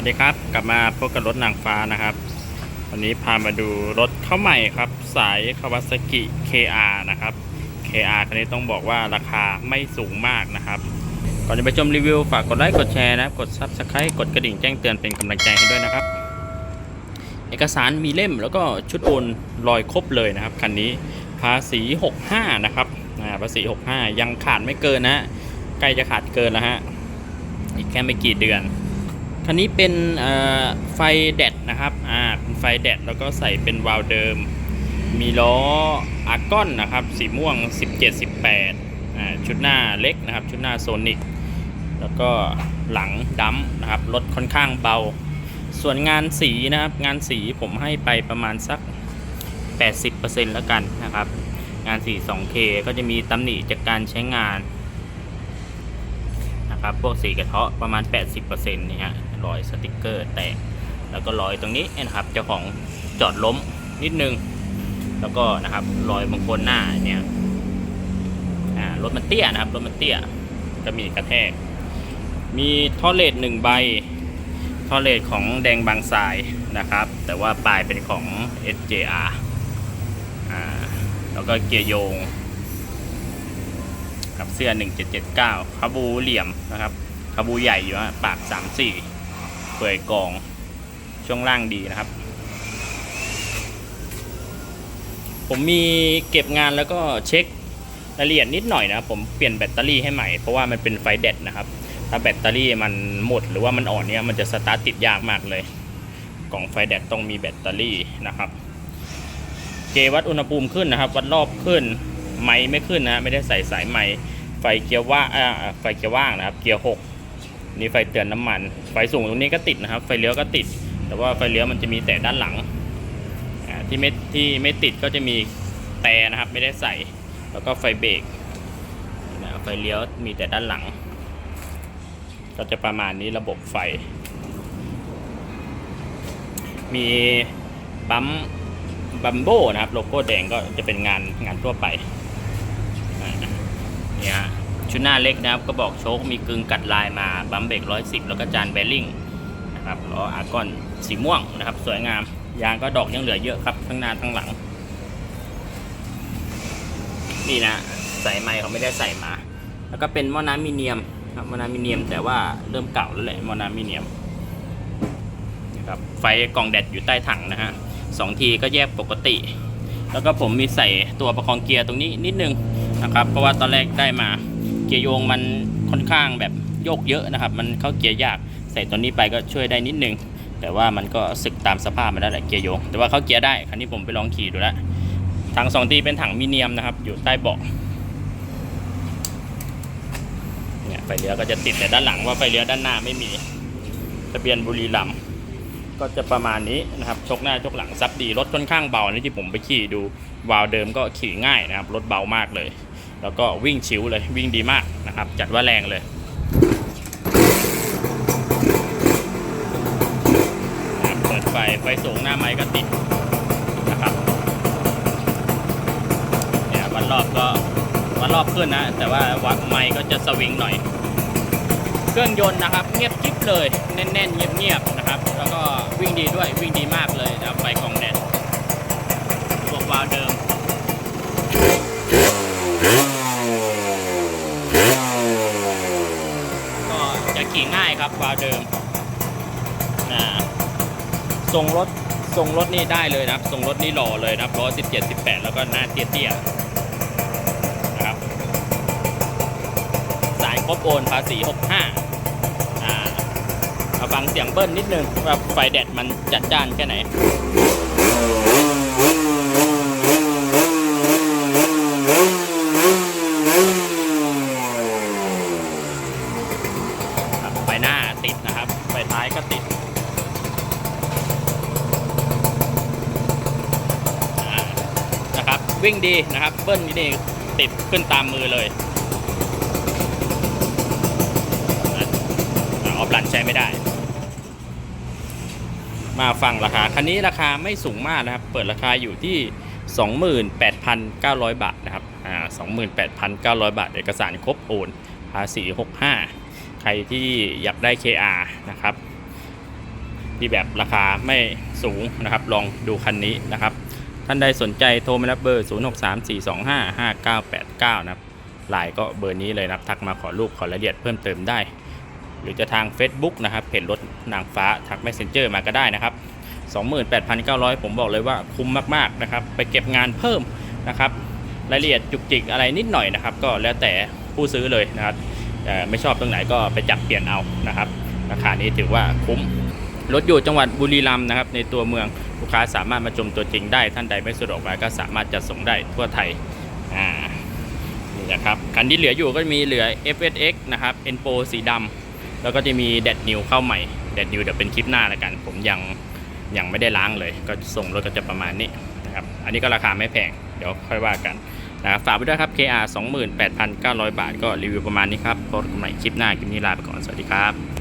วัสดีครับ กลับมาพบกับรถนางฟ้านะครับ วันนี้พามาดูรถเข้าใหม่ครับ สาย Kawasaki KR นะครับ KR คันนี้ต้องบอกว่าราคาไม่สูงมากนะครับ ก่อนจะไปชมรีวิว ฝากกดไลค์กดแชร์นะครับกด Subscribe กดกระดิ่งแจ้งเตือนเป็นกำลังใจให้ด้วยนะครับ เอกสารมีเล่มแล้วก็ชุดโอนลอยครบเลยนะครับคันนี้ภาษี 65 นะครับภาษี 65 ยังขาดไม่เกินนะฮะใกล้จะขาดเกินแล้วฮะอีกแค่ไม่กี่เดือน คันนี้เป็นไฟแดดนะครับอ่าเป็นไฟแดดแล้วก็ใส่เป็นวาล์วเดิม มีล้ออาร์กอนนะครับสีม่วง 17 18อ่าชุดหน้าเล็กนะครับ ชุดหน้าโซนิกแล้วก็หลังดัมนะครับรถค่อนข้างเบา ส่วนงานสีนะครับ งานสีผมให้ไปประมาณสัก 80%แล้วกันนะครับ งานสี 2K ก็จะมีตำหนิจากการใช้งานนะครับ พวกสีกระเทาะประมาณ 80%นี่ฮะ รอยสติกเกอร์แตก แล้วก็รอยตรงนี้นะครับ เจ้าของจอดล้มนิดนึง แล้วก็นะครับรอยบางคนหน้าเนี่ยอ่ารถมันเตี้ยนะครับรถมันเตี้ยก็มีกระแทก มีท่อเลดหนึ่งใบท่อเลดของแดงบางทรายนะครับ แต่ว่าปลายเป็นของ SJR อ่าแล้วก็เกียร์โยง กับเสื้อ 1779คาบูเหลี่ยมนะครับคาบูใหญ่อยู่ฮะปาก 34 เปื่อยกองช่วงล่างดีนะครับ ผมมีเก็บงานแล้วก็เช็ครายละเอียดนิดหน่อยนะผมเปลี่ยนแบตเตอรี่ให้ใหม่เพราะว่ามันเป็นไฟแดดนะครับ ถ้าแบตเตอรี่มันหมดหรือว่ามันอ่อนเนี่ยมันจะสตาร์ทติดยากมากเลยกล่องไฟแดดต้องมีแบตเตอรี่นะครับเกวัดอุณหภูมิขึ้นนะครับ วัดรอบขึ้นไม้ไม่ขึ้นนะไม่ได้ใส่สายไม้ไฟเกียร์ว่างอ่าไฟเกียร์ว่างนะครับ เกียร์หก นี่ไฟเตือนน้ำมัน ไฟสูงตรงนี้ก็ติดนะครับ ไฟเลี้ยวก็ติด แต่ว่าไฟเลี้ยวมันจะมีแต่ด้านหลังที่ไม่ที่ไม่ติดก็จะมีแต่นะครับไม่ได้ใส่ แล้วก็ไฟเบรกไฟเลี้ยวมีแต่ด้านหลัง ก็จะประมาณนี้ระบบไฟ มีปั๊มบัมโบนะครับ โลโก้แดงก็จะเป็นงานงานทั่วไป ชุดหน้าเล็กนะครับก็บอกโชคมีกึ่งกัดลายมาบัมเบรกร้อยสิบแล้วก็จานแบริ่งนะครับล้ออาร์กอนสีม่วงนะครับ สวยงามยางก็ดอกยังเหลือเยอะครับทั้งหน้าทั้งหลัง นี่นะใส่ไม้เขาไม่ได้ใส่มา แล้วก็เป็นหม้อน้ำมิเนียมครับหม้อน้ำมิเนียมแต่ว่าเริ่มเก่าแล้วแหละหม้อน้ำมิเนียมนะครับไฟกล่องแดดอยู่ใต้ถังนะฮะสองทีก็แยกปกติ แล้วก็ผมมีใส่ตัวประคองเกียร์ตรงนี้นิดนึงนะครับ เพราะว่าตอนแรกได้มา เกียร์โยงมันค่อนข้างแบบโยกเยอะนะครับ มันเข้าเกียร์ยากใส่ตัวนี้ไปก็ช่วยได้นิดนึง แต่ว่ามันก็สึกตามสภาพมันได้แหละเกียร์โยง แต่ว่าเข้าเกียร์ได้คันนี้ผมไปลองขี่ดูแล้วถังสองทีเป็นถังมิเนียมนะครับ อยู่ใต้เบาะเนี่ยไฟเลี้ยวก็จะติดแต่ด้านหลังว่าไฟเลี้ยวด้านหน้าไม่มีทะเบียนบุรีรัมย์ก็จะประมาณนี้นะครับชกหน้าชกหลังซับดีรถค่อนข้างเบานี่ที่ผมไปขี่ดูวาล์วเดิมก็ขี่ง่ายนะครับรถเบามากเลย แล้วก็วิ่งชิวเลยวิ่งดีมากนะครับ จัดว่าแรงเลยเปิดไฟไฟสูงหน้าไม้ก็ติดนะครับเนี่ยวันรอบก็วันรอบขึ้นนะ แต่ว่าวัดไม้ก็จะสวิงหน่อย เครื่องยนต์นะครับ เงียบกิ๊บเลยแน่นๆ เงียบๆนะครับ แล้วก็วิ่งดีด้วยวิ่งดีมากเลยนะไฟกองแดดพวกวาวเดิม ก็จะขี่ ง่ายครับวาล์วเดิมอ่าทรงรถทรงรถนี่ได้เลยนะครับทรงรถนี่หล่อเลยนะครับล้อ17 18แล้วก็หน้าเตี้ยๆนะครับสายครบโอนภาษี65อ่ามาฟังเสียงเบิ้ลนิดนึงว่าไฟแดดมันจัดจ้านแค่ไหน ครับไฟหน้า ติดนะครับ ไฟท้ายก็ติดนะครับ วิ่งดีนะครับ เบิ้ลนี่ติดขึ้นตามมือเลยออฟลันใช้ไม่ได้ มาฟังราคา คันนี้ราคาไม่สูงมากนะครับ เปิดราคาอยู่ที่ 28,900 บาทนะครับ อ่า 28,900 บาท เอกสารครบโอนภาษี65 ใครที่อยากได้ KR นะครับ ที่แบบราคาไม่สูงนะครับ ลองดูคันนี้นะครับ ท่านใดสนใจโทรมารับเบอร์ 0634255989 นะครับไลน์ก็เบอร์นี้เลยนะครับ ทักมาขอรูปขอรายละเอียดเพิ่มเติมได้ หรือจะทาง Facebook นะครับเพจรถนางฟ้าทัก Messenger มาก็ได้นะครับ 28,900 ผมบอกเลยว่าคุ้มมากๆนะครับ ไปเก็บงานเพิ่มนะครับ รายละเอียดจุกจิกอะไรนิดหน่อยนะครับ ก็แล้วแต่ผู้ซื้อเลยนะครับ ไม่ชอบตรงไหนก็ไปจับเปลี่ยนเอานะครับราคานี้ถือว่าคุ้มรถอยู่จังหวัดบุรีรัมย์นะครับในตัวเมืองลูกค้าสามารถมาชมตัวจริงได้ท่านใดไม่สะดวกมาก็สามารถจัดส่งได้ทั่วไทยอ่านี่นะครับคันที่เหลืออยู่ก็มีเหลือ FSX นะครับ Enpo สีดำแล้วก็จะมีแดดนิวเข้าใหม่แดดนิวเดี๋ยวเป็นคลิปหน้าล้วกัน ผมยังยังไม่ได้ล้างเลย ก็ส่งรถก็จะประมาณนี้นะครับอันนี้ก็ราคาไม่แพงเดี๋ยวค่อยว่ากัน นะฝากไว้ด้วยครับ KR 28,900 บาท ก็รีวิวประมาณนี้ครับพบกันใหม่คลิปหน้าคลิปนี้ลาไปก่อน สวัสดีครับ